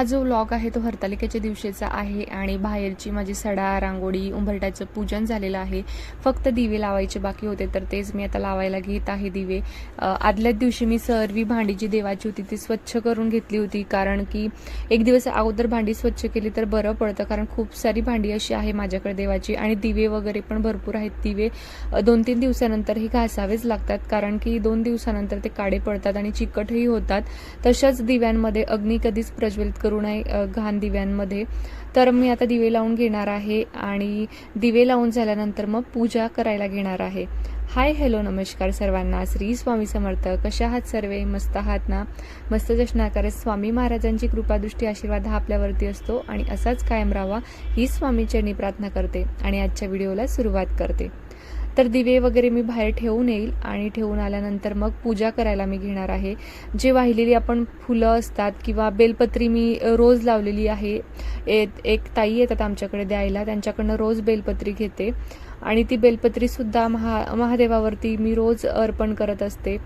हा जो व्लॉग आहे तो हरतालिकेच्या दिवशीचा आहे आणि बाहेरची माझी सडा रांगोळी उंबरट्याचं पूजन झालेलं आहे. फक्त दिवे लावायचे बाकी होते तर तेच मी आता लावायला घेत आहे दिवे. आदल्याच दिवशी मी सर्वी भांडी जी देवाची होती ती स्वच्छ करून घेतली होती कारण की एक दिवस अगोदर भांडी स्वच्छ केली तर बरं पडतं कारण खूप सारी भांडी अशी आहे माझ्याकडे देवाची आणि दिवे वगैरे पण भरपूर आहेत. दिवे दोन तीन दिवसानंतर हे घासावेच लागतात कारण की दोन दिवसानंतर ते काळे पडतात आणि चिकटही होतात. तशाच दिव्यांमध्ये अग्नी कधीच प्रज्वलित करू नये घाण दिव्यांमध्ये. तर मी आता दिवे लावून घेणार आहे आणि दिवे लावून झाल्यानंतर मग पूजा करायला घेणार आहे. हाय हॅलो नमस्कार सर्वांना. श्री स्वामी समर्थ. कशा आहात सर्वे? मस्त आहात ना? मस्त जशनाकारे स्वामी महाराजांची कृपादृष्टी आशीर्वाद हा आपल्यावरती असतो आणि असाच कायम राहावा ही स्वामीचरणी प्रार्थना करते आणि आजच्या व्हिडिओला सुरुवात करते. तर दिवे वगैरे मी बाहेर ठेवून येईल आणि ठेवून आल्यानंतर मग पूजा करायला मी घेणार आहे. जे वाहिलेली आपण फुलं असतात किंवा बेलपत्री मी रोज लावलेली आहे. एक एक ताई येतात आमच्याकडे द्यायला त्यांच्याकडनं रोज बेलपत्री घेते. आणि ती बेलपत्रीसुद्धा महा महादेवावरती मी रोज अर्पण करत असते.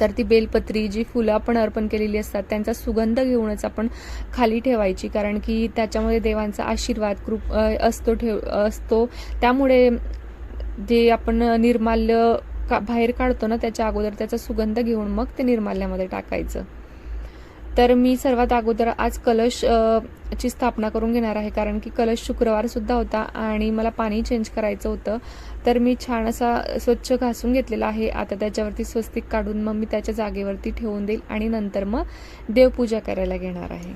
तर ती बेलपत्री जी फुलं आपण अर्पण केलेली असतात त्यांचा सुगंध घेऊनच आपण खाली ठेवायची. कारण की त्याच्यामध्ये देवांचा आशीर्वाद कृप असतो ठेव असतो. त्यामुळे जे आपण निर्माल्य का बाहेर काढतो ना त्याच्या अगोदर त्याचा सुगंध घेऊन मग ते निर्माल्यामध्ये टाकायचं. तर मी सर्वात अगोदर आज कलश ची स्थापना करून घेणार आहे. कारण की कलश शुक्रवार सुद्धा होता आणि मला पाणी चेंज करायचं होतं. तर मी छान असा स्वच्छ घासून घेतलेला आहे. आता त्याच्यावरती स्वस्तिक काढून मग मी त्याच्या जागेवरती ठेवून देईल आणि नंतर मग देवपूजा करायला घेणार आहे.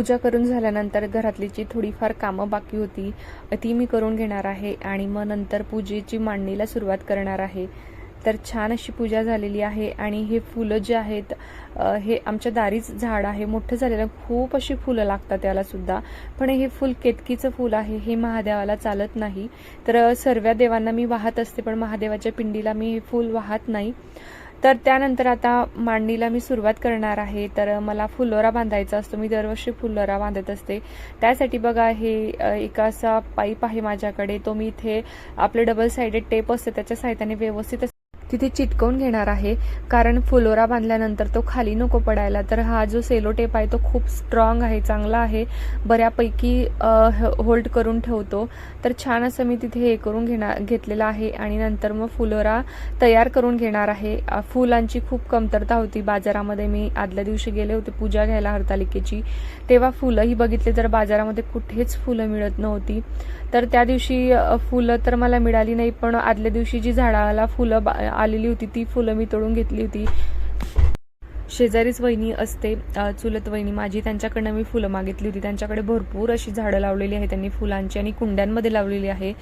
पूजा करून झाल्यानंतर घरातली जी थोडीफार कामं बाकी होती. ती मी करून घेणार आहे आणि मग नंतर पूजेची मांडणीला सुरुवात करणार आहे. तर छान अशी पूजा झालेली आहे आणि हे फुलं जे आहेत हे आमच्या दारीच झाड आहे. मोठं झालेलं खूप अशी फुलं लागतात त्याला सुद्धा. पण हे फुल केतकीचं फुल आहे हे महादेवाला चालत नाही. तर सर्व देवांना मी वाहत असते पण महादेवाच्या पिंडीला मी हे फुल वाहत नाही. तर त्यानंतर आता मांडणीला मी सुरुवात करणार आहे. तर मला फुलोरा बांधायचा असतो. मी दरवर्षी फुलोरा बांधत असते. त्यासाठी बघा हे एक असा पाईप आहे माझ्याकडे. तो मी इथे आपलं डबल साइडेड टेप असते. त्याच्या सहाय्याने व्यवस्थित तिथे चिटकवून घेणार आहे. कारण फुलोरा बांधल्यानंतर तो खाली नको पडायला. तर हा जो सेलो टेप आहे तो खूप स्ट्रॉंग आहे चांगला आहे. बऱ्यापैकी होल्ड करून ठेवतो. तर छान असं मी तिथे हे करून घेणार घेतलेलं आहे. आणि नंतर मग फुलोरा तयार करून घेणार आहे. फुलांची खूप कमतरता होती. बाजारामध्ये मी आदल्या दिवशी गेले होते पूजा घ्यायला हरतालिकेची. तेव्हा फुलंही बघितले तर बाजारामध्ये कुठेच फुलं मिळत नव्हती. तर त्या दिवशी फुलं तर मला मिळाली नाही पण आदल्या दिवशी जी झाडाला फुलं बा- आलेली होती ती फुलं मी तोडून घेतली होती. शेजारीच वहिनी असते चुलत वहिनी. माझी त्यांच्याकडनं मी फुलं मागितली होती. त्यांच्याकडे भरपूर अशी झाडं लावलेली आहे त्यांनी फुलांची आणि कुंड्यांमध्ये लावलेली आहे.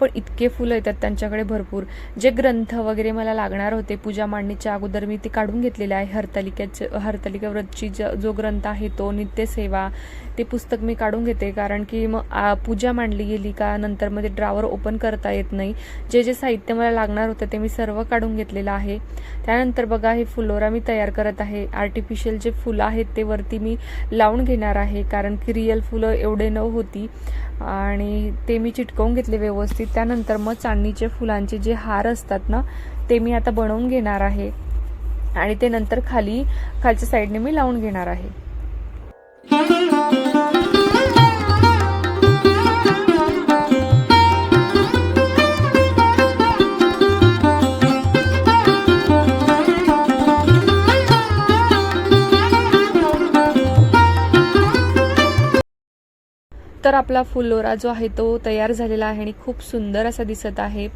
पण इतके फुलं येतात त्यांच्याकडे भरपूर. जे ग्रंथ वगैरे मला लागणार होते पूजा मांडणीच्या अगोदर मी ते काढून घेतलेले आहे. हरतालिकेचे हरतालिका व्रतची ज- जो ग्रंथ आहे तो नित्यसेवा ते पुस्तक मी काढून घेते. कारण की मग आ, पूजा मांडली गेली का नंतर मध्ये ड्रावर ओपन करता येत नाही. जे जे साहित्य मला लागणार होतं ते मी सर्व काढून घेतलेलं आहे. त्यानंतर बघा हे फुलोरा मी तयार करत आहे. आहे. आर्टिफिशियल जे फुलं आहेत ते वरती मी लावून घेणार आहे कारण की रिअल फुलं एवढे न होती. आणि ते मी चिटकवून घेतले व्यवस्थित. त्यानंतर मग चांदणीचे फुलांचे जे हार असतात ना ते मी आता बनवून घेणार आहे. आणि ते नंतर खाली खालच्या साईडने मी लावून घेणार आहे. तर आपला फुलोरा जो आहे तो तयार झालेला आहे आणि खूप सुंदर असा दिसत आहे.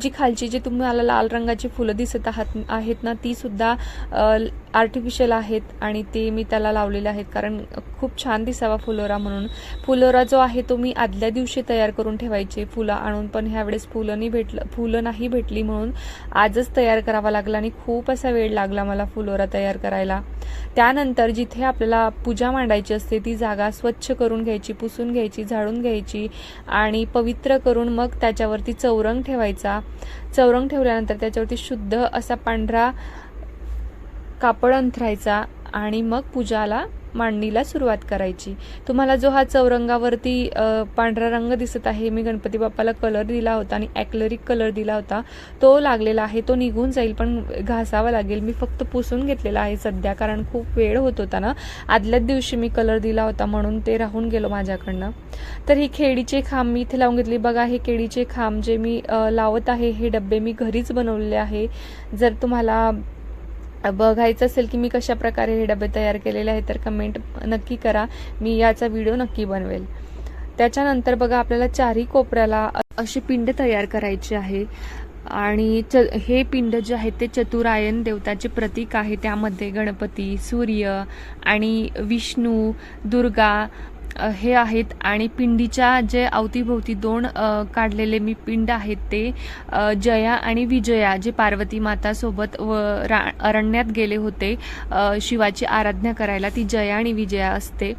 जी खालची जी तुम्हाला लाल रंगाची फुलं दिसत आहात आहेत ना ती सुद्धा आर्टिफिशियल आहेत आणि ते मी त्याला लावलेले आहेत कारण खूप छान दिसावा फुलोरा म्हणून. फुलोरा जो आहे तो मी आदल्या दिवशी तयार करून ठेवायचे. फुलं आणून पण ह्यावेळेस फुलं नाही भेटलं फुलं नाही भेटली म्हणून आजच तयार करावा लागला आणि खूप असा वेळ लागला मला फुलोरा तयार करायला. त्यानंतर जिथे आपल्याला पूजा मांडायची असते ती जागा स्वच्छ करून घ्यायची पुसून घ्यायची. झाडून घ्यायची आणि पवित्र करून मग त्याच्यावरती चौरंग ठेवायचा. चौरंग ठेवल्यानंतर त्याच्यावरती शुद्ध असा पांढरा कापड अंथरायचा आणि मग पूजाला मांडणीला सुरुवात करायची. तुम्हाला जो हा चौरंगावरती पांढरा रंग दिसत आहे मी गणपती बाप्पाला कलर दिला होता आणि ॲक्लरिक कलर दिला होता तो लागलेला आहे तो निघून जाईल पण घासावा लागेल. मी फक्त पुसून घेतलेला आहे सध्या कारण खूप वेळ होत होता ना. आदल्याच दिवशी मी कलर दिला होता म्हणून ते राहून गेलो माझ्याकडनं. तर ही खेडीचे खांब मी इथे लावून घेतली. बघा हे केळीचे खांब जे मी लावत आहे हे डब्बे मी घरीच बनवलेले आहे. जर तुम्हाला बघायचं असेल की मी कशा प्रकारे हे डबे तयार केलेले आहेत तर कमेंट नक्की करा. मी याचा व्हिडिओ नक्की बनवेल. त्याच्यानंतर बघा आपल्याला चारही कोपऱ्याला अशी पिंड तयार करायची आहे. आणि च हे पिंड जे आहेत ते चतुरायन देवताचे प्रतीक आहे. त्यामध्ये गणपती सूर्य आणि विष्णू दुर्गा हे आहेत आणि पिंडीच्या जे अवतीभोवती दोन काढलेले मी पिंड आहेत ते जया आणि विजया जे पार्वती मातासोबत व रा अरण्यात गेले होते शिवाची आराधना करायला ती जया आणि विजया असते.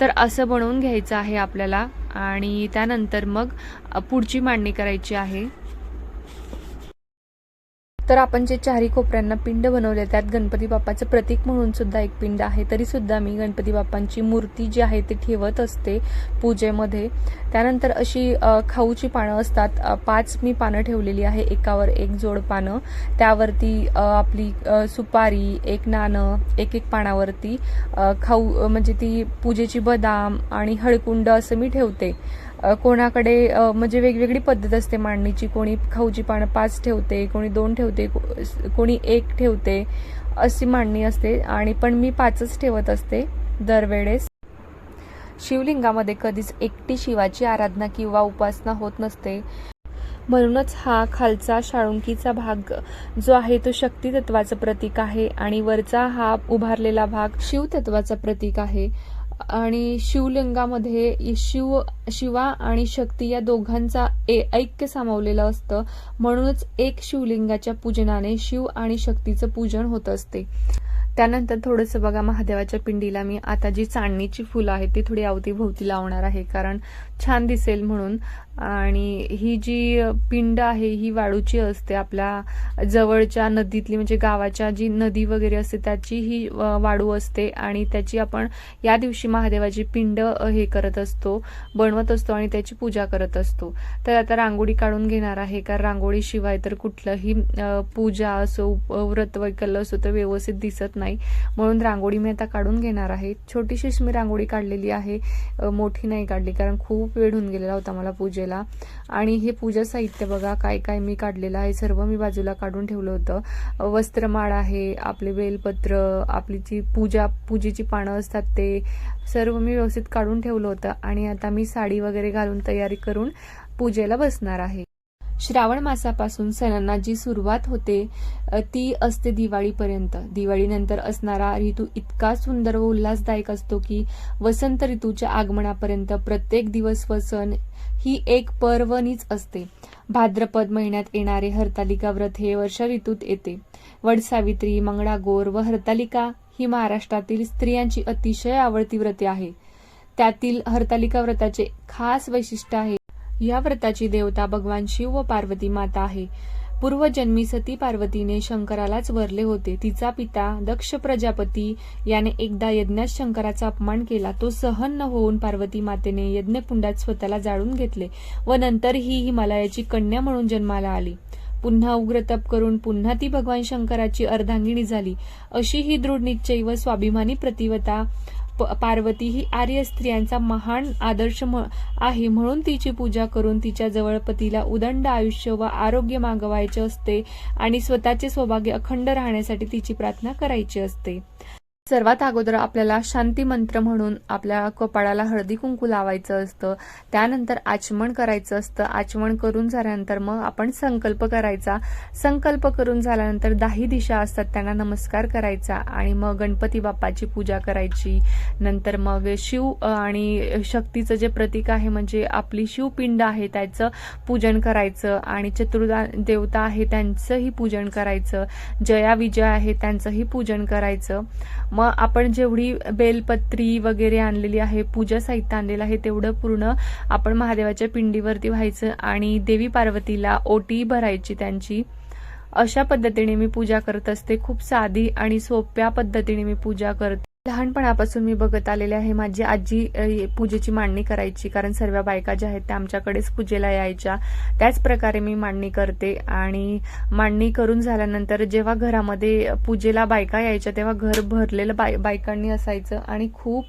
तर असं बनवून घ्यायचं आहे आपल्याला आणि त्यानंतर मग पुढची मांडणी करायची आहे. तर आपण जे चारी कोपऱ्यांना पिंड बनवले त्यात गणपती बाप्पाचं प्रतीक म्हणून सुद्धा एक पिंड आहे. तरी सुद्धा मी गणपती बाप्पांची मूर्ती जी आहे ती ठेवत असते पूजेमध्ये. त्यानंतर अशी खाऊची पानं असतात. पाच मी पानं ठेवलेली आहे. एकावर एक जोड पानं त्यावरती आपली सुपारी एक नाणं एक एक पानावरती खाऊ म्हणजे ती पूजेची बदाम आणि हळकुंड असं मी ठेवते. कोणाकडे म्हणजे वेगवेगळी पद्धत असते मांडणीची. कोणी खाऊची पानं पाच ठेवते कोणी दोन ठेवते कोणी एक ठेवते अशी मांडणी असते. आणि पण मी पाचच ठेवत असते दरवेळेस. शिवलिंगामध्ये कधीच एकटी शिवाची आराधना किंवा उपासना होत नसते. म्हणूनच हा खालचा शाळुंकीचा भाग जो आहे तो शक्ती तत्वाचं प्रतीक आहे आणि वरचा हा उभारलेला भाग शिवतत्वाचं प्रतीक आहे. आणि शिवलिंगामध्ये शिव शिवा आणि शक्ती या दोघांचा ए- ऐक्य सामावलेलं असतं. म्हणूनच एक शिवलिंगाच्या पूजनाने शिव आणि शक्तीचं पूजन होत असते. त्यानंतर थोडंसं बघा महादेवाच्या पिंडीला मी आता जी चांदणीची फुलं आहेत ती थोडी अवतीभोवती लावणार आहे. कारण छान दिसेल म्हणून. आणि ही जी पिंड आहे ही वाळूची असते आपल्या जवळच्या नदीतली म्हणजे गावाच्या जी नदी वगैरे असते त्याची ही वाळू असते. आणि त्याची आपण या दिवशी महादेवाची पिंड हे करत असतो बनवत असतो आणि त्याची पूजा करत असतो. तर आता रांगोळी काढून घेणार आहे कारण रांगोळीशिवाय तर कुठलंही पूजा असो व्रत वैकल्य असो तर व्यवस्थित दिसत नाही. म्हणून रांगोळी मी आता काढून घेणार आहे. छोटीशीच मी रांगोळी काढलेली आहे. मोठी नाही काढली कारण खूप वेळ होऊन गेलेला होता मला पूजेला. आणि हे पूजा साहित्य बघा काय काय मी काढलेलं आहे सर्व मी बाजूला काढून ठेवलं होतं. वस्त्रमाळ आहे आपले बेलपत्र आपली जी पूजा पूजेची पानं असतात ते सर्व मी व्यवस्थित काढून ठेवलं होतं. आणि आता मी साडी वगैरे घालून तयारी करून पूजेला बसणार आहे. श्रावण मासापासून सणांना जी सुरुवात होते ती असते दिवाळीपर्यंत. दिवाळीनंतर असणारा ऋतू इतका सुंदर व उल्हासदायक असतो की वसंत ऋतूच्या आगमनापर्यंत प्रत्येक दिवस व सण ही एक पर्वणीच असते. भाद्रपद महिन्यात येणारे हरतालिका व्रत हे वर्षा ऋतूत येते. वडसावित्री मंगळागोर व हरतालिका ही महाराष्ट्रातील स्त्रियांची अतिशय आवडती व्रते आहे. त्यातील हरतालिका व्रताचे खास वैशिष्ट्य आहे या व्रताची देवता भगवान शिव व पार्वती माता आहे. पूर्वजन्मी सती पार्वतीने शंकरालाच वरले होते. तिचा पिता दक्ष प्रजापती याने एकदा यज्ञात शंकराचा अपमान केला. तो सहन न होऊन पार्वती मातेने यज्ञकुंडात स्वतःला जाळून घेतले व नंतर ही हिमालयाची कन्या म्हणून जन्माला आली. पुन्हा उग्र तप करून पुन्हा ती भगवान शंकराची अर्धांगिणी झाली. अशी ही दृढ निश्चयी व स्वाभिमानी प्रतिवता पार्वती ही आर्य स्त्रियांचा महान आदर्श म- आहे. म्हणून तिची पूजा करून तिच्या जवळ पतीला उदंड आयुष्य व आरोग्य मागवायचे असते आणि स्वतःचे सौभाग्य अखंड राहण्यासाठी तिची प्रार्थना करायची असते. सर्वात अगोदर आपल्याला शांती मंत्र म्हणून आपल्या कपाळाला हळदी कुंकू लावायचं असतं. त्यानंतर आचमन करायचं असतं. आचमन करून झाल्यानंतर मग आपण संकल्प करायचा. संकल्प करून झाल्यानंतर दाही दिशा असतात त्यांना नमस्कार करायचा आणि मग गणपती बाप्पाची पूजा करायची. नंतर मग शिव आणि शक्तीचं जे प्रतीक आहे म्हणजे आपली शिवपिंड आहे त्याचं पूजन करायचं आणि चतुर्दा देवता आहे त्यांचंही पूजन करायचं. जया विजय आहे त्यांचंही पूजन करायचं. मग आपण जेवढी बेलपत्री वगैरे आणलेली आहे पूजा साहित्य आणलेलं आहे तेवढं पूर्ण आपण महादेवाच्या पिंडीवरती व्हायचं आणि देवी पार्वतीला ओटी भरायची त्यांची. अशा पद्धतीने मी पूजा करत असते. खूप साधी आणि सोप्या पद्धतीने मी पूजा करते. लहानपणापासून मी बघत आलेले आहे. माझी आजी पूजेची मांडणी करायची. कारण सर्व बायका ज्या आहेत त्या आमच्याकडेच पूजेला यायच्या. त्याच प्रकारे मी मांडणी करते. आणि मांडणी करून झाल्यानंतर जेव्हा घरामध्ये पूजेला बायका यायच्या तेव्हा घर भरलेलं बाय बायकांनी असायचं. आणि खूप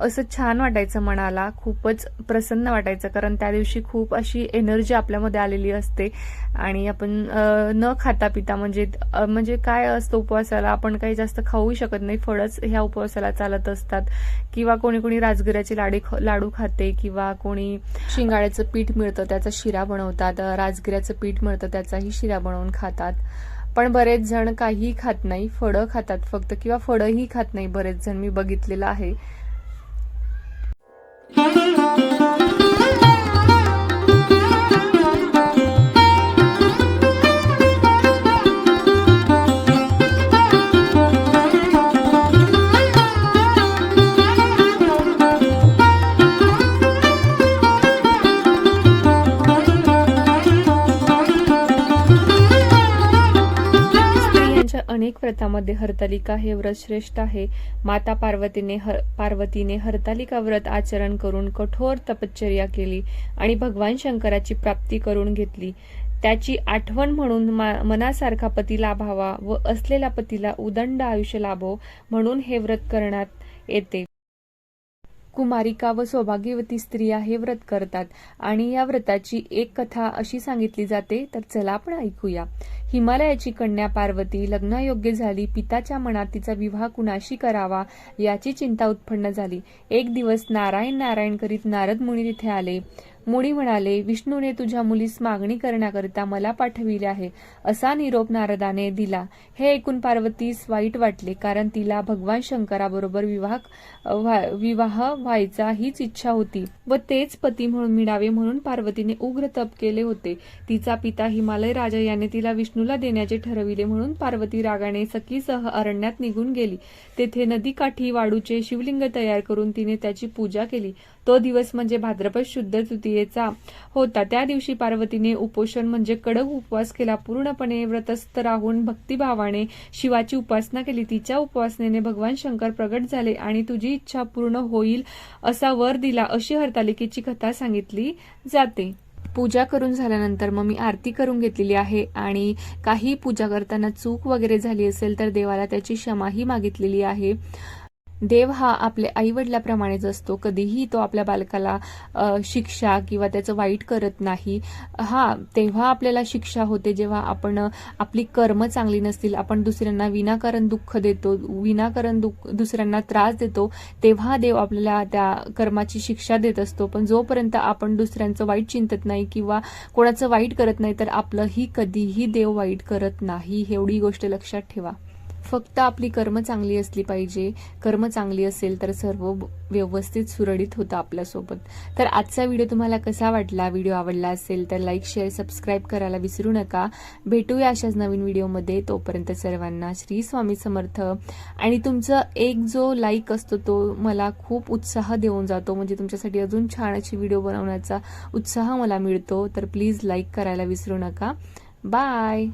असं छान वाटायचं मनाला खूपच प्रसन्न वाटायचं कारण त्या दिवशी खूप अशी एनर्जी आपल्यामध्ये आलेली असते. आणि आपण न खाता पिता म्हणजे म्हणजे काय असतं उपवासाला? आपण काही जास्त खाऊ शकत नाही. फळच ह्या उपवासाला चालत असतात. किंवा कोणी कोणी राजगिऱ्याचे लाडी ख- लाडू खाते किंवा कोणी शिंगाड्याचं पीठ मिळतं त्याचा शिरा बनवतात. राजगिऱ्याचं पीठ मिळतं त्याचाही शिरा बनवून खातात. पण बरेच जण काही खात नाही. फळं खातात फक्त किंवा फळंही खात नाही बरेच जण. मी बघितलेलं आहे. अनेक व्रतामध्ये हरतालिका हे व्रत श्रेष्ठ आहे. माता पार्वतीने हर पार्वतीने हरतालिका व्रत आचरण करून कठोर तपश्चर्या केली आणि भगवान शंकराची प्राप्ती करून घेतली. त्याची आठवण म्हणून मा- मनासारखा पती लाभावा व असलेला पतीला उदंड आयुष्य लाभो म्हणून हे व्रत करण्यात येते. कुमारिका व सौभाग्यवती स्त्रिया हे व्रत करतात. आणि या व्रताची एक कथा अशी सांगितली जाते तर चला आपण ऐकूया. हिमालयाची कन्या पार्वती लग्नायोग्य झाली पिताच्या मनात तिचा विवाह कुणाशी करावा याची चिंता उत्पन्न झाली. एक दिवस नारायण नारायण करीत नारद मुनी तिथे आले. मुनी म्हणाले विष्णूने तुझ्या मुलीस मागणी करण्याकरिता मला पाठविले आहे. असा निरोप नारदाने दिला. हे ऐकून पार्वतीस वाईट वाटले कारण तिला भगवान शंकराबरोबर विवाह विवाह व्हायचा हीच इच्छा होती व तेच पती म्हणून मिळावे म्हणून पार्वतीने उग्र तप केले होते. तिचा पिता हिमालय राजा याने तिला विष्णूला देण्याचे ठरविले म्हणून पार्वती रागाने सखीसह अरण्यात निघून गेली. तेथे नदीकाठी वाळूचे शिवलिंग तयार करून तिने त्याची पूजा केली. तो दिवस म्हणजे भाद्रपद शुद्ध तृतीयेचा होता. त्या दिवशी पार्वतीने उपोषण म्हणजे कडक उपवास केला. पूर्णपणे व्रतस्थ राहून भक्तिभावाने शिवाची उपासना केली. तिच्या उपासनेने भगवान शंकर प्रगट झाले आणि तुझी इच्छा पूर्ण होईल असा वर दिला अशी हरतालिकेची कथा सांगितली जाते. पूजा करून झाल्यानंतर मग मी आरती करून घेतलेली आहे आणि काही पूजा करताना चूक वगैरे झाली असेल तर देवाला त्याची क्षमाही मागितलेली आहे. देव हा आपल्या आईवडिलाप्रमाणेच असतो कधीही तो आपल्या बालकाला शिक्षा किंवा त्याचं वाईट करत नाही. हा तेव्हा आपल्याला शिक्षा होते जेव्हा आपण आपली कर्म चांगली नसतील आपण दुसऱ्यांना विनाकारण दुःख देतो विनाकारण दुःख दुसऱ्यांना त्रास देतो तेव्हा देव आपल्याला त्या कर्माची शिक्षा देत असतो. पण जोपर्यंत आपण दुसऱ्यांचं वाईट चिंतत नाही किंवा कोणाचं वाईट करत नाही तर आपलंही कधीही देव वाईट करत नाही. एवढी गोष्ट लक्षात ठेवा. फक्त आपली कर्म चांगली असली पाहिजे कर्म चांगली असेल तर सर्व व्यवस्थित सुरळीत होतं आपल्यासोबत. तर आजचा व्हिडिओ तुम्हाला कसा वाटला व्हिडिओ आवडला असेल तर लाईक शेअर सबस्क्राईब करायला विसरू नका. भेटूया अशाच नवीन व्हिडिओमध्ये. तोपर्यंत सर्वांना श्री स्वामी समर्थ. आणि तुमचं एक जो लाईक असतो तो मला खूप उत्साह देऊन जातो. म्हणजे तुमच्यासाठी अजून छान अशी व्हिडिओ बनवण्याचा उत्साह मला मिळतो. तर प्लीज लाईक करायला विसरू नका. बाय